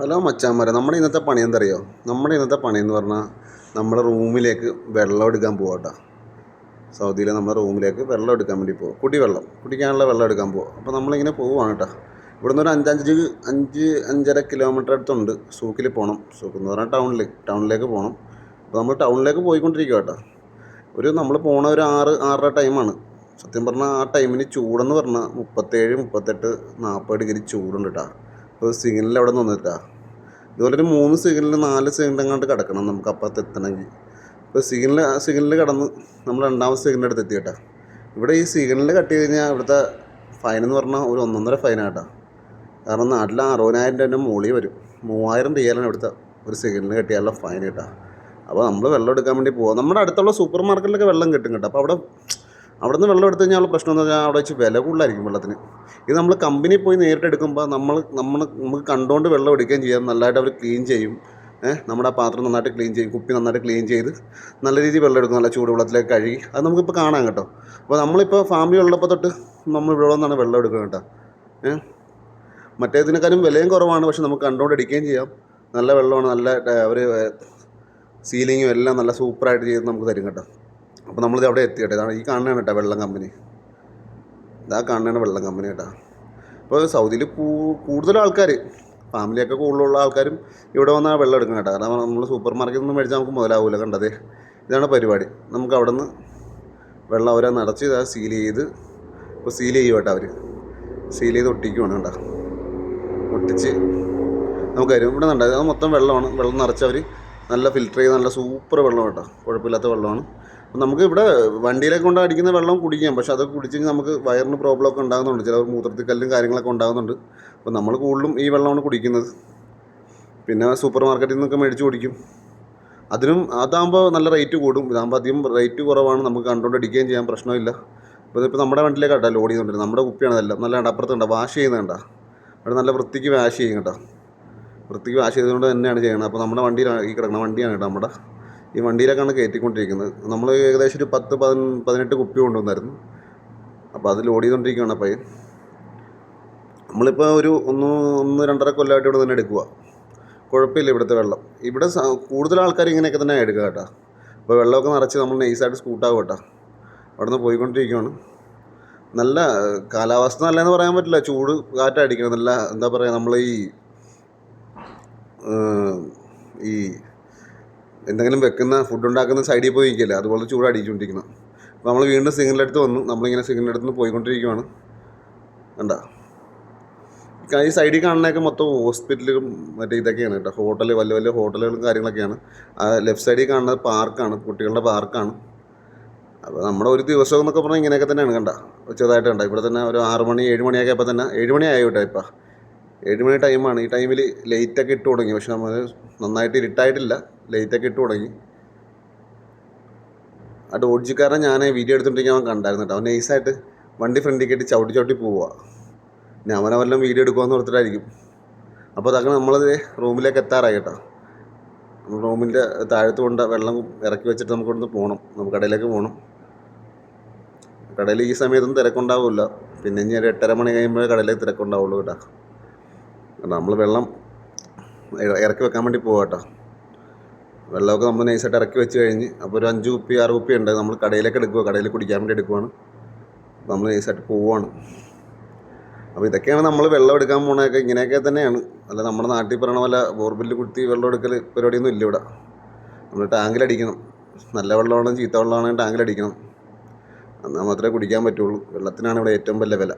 Hello മച്ചാന്മാരെ നമ്മുടെ ഇന്നത്തെ പണി എന്തറിയോ? നമ്മുടെ ഇന്നത്തെ പണി എന്ന് പറഞ്ഞാൽ നമ്മുടെ റൂമിലേക്ക് വെള്ളം എടുക്കാൻ പോവാട്ടോ സൗദിയിലെ നമ്മുടെ റൂമിലേക്ക് വെള്ളം എടുക്കാൻ വേണ്ടി പോകും കുടിവെള്ളം കുടിക്കാനുള്ള വെള്ളം എടുക്കാൻ പോകും അപ്പോൾ നമ്മളിങ്ങനെ പോവുകയാണ് കേട്ടോ ഇവിടുന്ന് ഒരു അഞ്ചഞ്ച് അഞ്ച് അഞ്ചര കിലോമീറ്റർ അടുത്തുണ്ട്. സൂക്കിൽ പോകണം സൂക്ക് എന്ന് പറഞ്ഞാൽ ടൗണിൽ ടൗണിലേക്ക് പോകണം അപ്പോൾ നമ്മൾ ടൗണിലേക്ക് പോയിക്കൊണ്ടിരിക്കുക കേട്ടോ ഒരു നമ്മൾ പോണ ഒരു ആറ് ആറര ടൈമാണ് സത്യം പറഞ്ഞാൽ ആ ടൈമിന് ചൂടെന്ന് പറഞ്ഞാൽ മുപ്പത്തേഴ് മുപ്പത്തെട്ട് നാൽപ്പത് ഡിഗ്രി ചൂടുണ്ട് കേട്ടോ അപ്പോൾ സിഗ്നലിൽ അവിടെ നിന്നിട്ടാ. ഇതുപോലെ ഒരു മൂന്ന് സിഗ്നലിൽ നാല് സിഗ്നൽ അങ്ങോട്ട് കിടക്കണം നമുക്ക് അപ്പുറത്ത് എത്തണമെങ്കിൽ. ഇപ്പോൾ സിഗ്നൽ സിഗ്നൽ കടന്ന് നമ്മൾ രണ്ടാമത്തെ സിഗ്നൽ അടുത്ത് എത്തി കേട്ടോ ഇവിടെ ഈ സിഗ്നൽ കട്ട് ചെയ്ത് കഴിഞ്ഞാൽ ഇവിടുത്തെ ഫൈൻ എന്ന് പറഞ്ഞാൽ ഒരു ഒന്നൊന്നര ഫൈനാട്ടോ കാരണം നാട്ടിൽ അറുപതിനായിരം രൂപേന്റെ മുകളിൽ വരും. മൂവായിരം റിയാലാണ് ഇവിടുത്തെ ഒരു സിഗ്നൽ കെട്ടിയാലുള്ള ഫൈൻ കേട്ടോ. അപ്പോൾ നമ്മൾ വെള്ളം എടുക്കാൻ വേണ്ടി പോകാം നമ്മുടെ അടുത്തുള്ള സൂപ്പർ മാർക്കറ്റിലൊക്കെ വെള്ളം കിട്ടും കേട്ടോ. അപ്പോൾ അവിടെ അവിടെ നിന്ന് വെള്ളം എടുത്തു കഴിഞ്ഞാൽ പ്രശ്നം എന്ന് പറഞ്ഞാൽ അവിടെ വെച്ച് വില കൂടുതലായിരിക്കും വെള്ളത്തിന്. ഇത് നമ്മൾ കമ്പനി പോയി നേരിട്ട് എടുക്കുമ്പോൾ നമ്മൾ നമ്മൾ നമുക്ക് കണ്ടുകൊണ്ട് വെള്ളം എടുക്കുകയും ചെയ്യാം. നല്ലതായിട്ട് അവർ ക്ലീൻ ചെയ്യും. നമ്മുടെ പാത്രം നന്നായിട്ട് ക്ലീൻ ചെയ്യും. കുപ്പി നന്നായിട്ട് ക്ലീൻ ചെയ്ത് നല്ല രീതിയിൽ വെള്ളം എടുക്കും. നല്ല ചൂടുവെള്ളത്തിലേക്ക് കഴുകി. അത് നമുക്കിപ്പോൾ കാണാം കേട്ടോ. അപ്പോൾ നമ്മളിപ്പോൾ ഫാമിലി ഉള്ളപ്പോൾ തൊട്ട് നമ്മൾ ഇവിടെ നിന്നാണ് വെള്ളം എടുക്കുന്നത് കേട്ടോ. ഏഹ് മറ്റേതിനേക്കാളും വിലയും കുറവാണ്. പക്ഷെ നമുക്ക് കണ്ടുകൊണ്ട് എടുക്കുകയും ചെയ്യാം. നല്ല വെള്ളമാണ്. നല്ല അവർ സീലിങ്ങും എല്ലാം നല്ല സൂപ്പറായിട്ട് ചെയ്ത് നമുക്ക് തരും കേട്ടോ. അപ്പോൾ നമ്മളിത് അവിടെ എത്തി കേട്ടോ. ഇതാണ് ഈ കാണുന്നതാണ് കേട്ടോ വെള്ളം കമ്പനി. ഇതാ കാണുന്നതാണ് വെള്ളം കമ്പനി കേട്ടോ. അപ്പോൾ സൗദിയിൽ കൂടുതൽ ആൾക്കാർ ഫാമിലിയൊക്കെ കൂടുതലുള്ള ആൾക്കാരും ഇവിടെ വന്നാൽ വെള്ളം എടുക്കണം കേട്ടോ. കാരണം നമ്മൾ സൂപ്പർ മാർക്കറ്റിൽ നിന്ന് മേടിച്ചാൽ നമുക്ക് മുതലാവില്ല കണ്ടത്. ഇതാണ് പരിപാടി. നമുക്ക് അവിടെ നിന്ന് വെള്ളം അവരെ നിറച്ച് ഇതാ സീൽ ചെയ്ത് ഇപ്പോൾ സീൽ ചെയ്യും കേട്ടോ അവർ സീൽ ചെയ്ത് ഒട്ടിക്കുവാണ് കേട്ടോ. ഒട്ടിച്ച് നമുക്ക് തരും. ഇവിടെ നിന്നുണ്ടായത് അത് മൊത്തം വെള്ളമാണ്. വെള്ളം നിറച്ചവർ നല്ല ഫിൽറ്റർ ചെയ്ത് നല്ല സൂപ്പർ വെള്ളം കേട്ടോ. കുഴപ്പമില്ലാത്ത വെള്ളമാണ്. നമുക്ക് ഇവിടെ വണ്ടിയിലൊക്കെ കൊണ്ട് അടിക്കുന്ന വെള്ളം കുടിക്കാം. പക്ഷെ അതൊക്കെ കുടിച്ചെങ്കിൽ നമുക്ക് വയറിന് പ്രോബ്ലം ഒക്കെ ഉണ്ടാകുന്നുണ്ട്. ചില മൂത്രത്തിൽ കല്ലും കാര്യങ്ങളൊക്കെ ഉണ്ടാകുന്നുണ്ട്. അപ്പോൾ നമ്മൾ കൂടുതലും ഈ വെള്ളമാണ് കുടിക്കുന്നത്. പിന്നെ സൂപ്പർ മാർക്കറ്റിൽ നിന്നൊക്കെ മേടിച്ച് കുടിക്കും. അതിനും അതാകുമ്പോൾ നല്ല റേറ്റ് കൂടും. ഇതാകുമ്പോൾ അധികം റേറ്റ് കുറവാണ് നമുക്ക് കണ്ടുകൊണ്ട് അടിക്കുകയും ചെയ്യാൻ പ്രശ്നമില്ല. അപ്പോൾ ഇതിപ്പോൾ നമ്മുടെ വണ്ടിയിലേക്കാട്ടോ ലോഡ് ചെയ്യുന്നുണ്ട്. നമ്മുടെ കുപ്പിയാണ് നല്ല നല്ല അപ്പുറത്തുണ്ട് വാഷ് ചെയ്യുന്നുണ്ടോ അവിടെ നല്ല വൃത്തിക്ക് വാഷ് ചെയ്യും കേട്ടോ വൃത്തിക്ക് വാഷ് ചെയ്തുകൊണ്ട് തന്നെയാണ് ചെയ്യുന്നത്. അപ്പോൾ നമ്മുടെ വണ്ടിയിലാണ് ഈ കിടക്കുന്ന വണ്ടിയാണ് കേട്ടോ നമ്മുടെ. ഈ വണ്ടിയിലേക്കാണ് കയറ്റിക്കൊണ്ടിരിക്കുന്നത്. നമ്മൾ ഏകദേശം ഒരു പത്ത് പതിന പതിനെട്ട് കുപ്പി കൊണ്ടുവന്നായിരുന്നു. അപ്പോൾ അത് ലോഡ് ചെയ്തുകൊണ്ടിരിക്കുകയാണ് അപ്പോൾ നമ്മളിപ്പോൾ ഒരു ഒന്ന് ഒന്ന് രണ്ടര കൊല്ലമായിട്ട് ഇവിടെ തന്നെ എടുക്കുക കുഴപ്പമില്ല ഇവിടുത്തെ വെള്ളം. ഇവിടെ കൂടുതൽ ആൾക്കാർ ഇങ്ങനെയൊക്കെ തന്നെ എടുക്കുക കേട്ടോ. അപ്പോൾ വെള്ളമൊക്കെ നിറച്ച് നമ്മൾ നൈസായിട്ട് സ്കൂട്ടാവും കേട്ടോ. അവിടെ നിന്ന് പോയിക്കൊണ്ടിരിക്കുകയാണ് നല്ല കാലാവസ്ഥ നല്ലതെന്ന് പറയാൻ പറ്റില്ല. ചൂട് കാറ്റടിക്കണം. നല്ല എന്താ പറയുക നമ്മൾ ഈ ഈ എന്തെങ്കിലും വെക്കുന്ന ഫുഡ് ഉണ്ടാക്കുന്ന സൈഡിൽ പോയി നിൽക്കില്ല അതുപോലെ ചൂട് അടിച്ചുകൊണ്ടിരിക്കണം. അപ്പോൾ നമ്മൾ വീണ്ടും സിഗ്നൽ അടുത്ത് വന്നു. നമ്മളിങ്ങനെ സിഗ്നൽ അടുത്ത് നിന്ന് പോയിക്കൊണ്ടിരിക്കുവാണ്. കണ്ട? ഈ സൈഡിൽ കാണുന്നതൊക്കെ മൊത്തം ഹോസ്പിറ്റലും മറ്റേ ഇതൊക്കെയാണ് കേട്ടോ. ഹോട്ടൽ വലിയ വലിയ ഹോട്ടലുകളും കാര്യങ്ങളൊക്കെയാണ്. ലെഫ്റ്റ് സൈഡിൽ കാണുന്നത് പാർക്കാണ് കുട്ടികളുടെ പാർക്കാണ്. അപ്പോൾ നമ്മുടെ ഒരു ദിവസം എന്നൊക്കെ പറഞ്ഞാൽ ഇങ്ങനെയൊക്കെ തന്നെയാണ് കണ്ട? ചെറുതായിട്ട് കണ്ട? ഇവിടെ തന്നെ ഒരു ആറ് മണി ഏഴ് മണിയൊക്കെ ആയപ്പോൾ തന്നെ ഏഴ് മണി ആയോ കേട്ടോ ഇപ്പം? ഏഴ് മണി ടൈമാണ് ഈ ടൈമിൽ ലൈറ്റൊക്കെ ഇട്ട് തുടങ്ങി. പക്ഷെ നമ്മൾ നന്നായിട്ട് ഇരുട്ടായിട്ടില്ല. ലൈറ്റൊക്കെ ഇട്ട് തുടങ്ങി. ആ ഡോഡ്ജിക്കാരൻ ഞാൻ വീഡിയോ എടുത്തുകൊണ്ടിരിക്കാൻ അവൻ കണ്ടായിരുന്നു കേട്ടോ. അവൻ നൈസായിട്ട് വണ്ടി ഫ്രണ്ടിൽ കയറ്റി ചവിട്ടി ചവിട്ടി പോവുക ഞാൻ അവനെ വല്ലതും വീഡിയോ എടുക്കുമെന്ന് ഓർത്തിട്ടായിരിക്കും. അപ്പോൾ അതൊക്കെ നമ്മളത് റൂമിലേക്ക് എത്താറായി കേട്ടോ. റൂമിന്റെ താഴത്ത് കൊണ്ട് വെള്ളം ഇറക്കി വെച്ചിട്ട് നമുക്ക് ഇവിടുന്ന് പോകണം നമുക്ക് കടയിലേക്ക് പോകണം കടയിൽ ഈ സമയത്തൊന്നും തിരക്കുണ്ടാവില്ല പിന്നെ ഇനി ഒരു എട്ടര മണി കഴിയുമ്പോഴേ കടയിലേക്ക് തിരക്കുണ്ടാവുള്ളൂ കേട്ടോ. നമ്മൾ വെള്ളം ഇറ- ഇറക്കി വെക്കാൻ വേണ്ടി പോകാം കേട്ടോ. വെള്ളമൊക്കെ നമ്മൾ നൈസായിട്ട് ഇറക്കി വെച്ച് കഴിഞ്ഞ് അപ്പോൾ ഒരു അഞ്ച് കുപ്പി ആറ് കുപ്പി ഉണ്ട്. നമ്മൾ കടയിലേക്ക് എടുക്കുക കടയിൽ കുടിക്കാൻ വേണ്ടി എടുക്കുവാണ്. നമ്മൾ നൈസായിട്ട് പോവുകയാണ് അപ്പോൾ ഇതൊക്കെയാണ് നമ്മൾ വെള്ളം എടുക്കാൻ പോണതൊക്കെ ഇങ്ങനെയൊക്കെ തന്നെയാണ്. അല്ല നമ്മുടെ നാട്ടിൽ പറയണ പോലെ ബോർബില്ല് കുത്തി വെള്ളം എടുക്കൽ പരിപാടിയൊന്നും ഇല്ല ഇവിടെ. നമ്മൾ ടാങ്കിലടിക്കണം നല്ല വെള്ളമാണെങ്കിൽ ചീത്ത വെള്ളമാണെങ്കിൽ ടാങ്കിലടിക്കണം എന്നാൽ മാത്രമേ കുടിക്കാൻ പറ്റുള്ളൂ. വെള്ളത്തിനാണ് ഇവിടെ ഏറ്റവും വലിയ വില.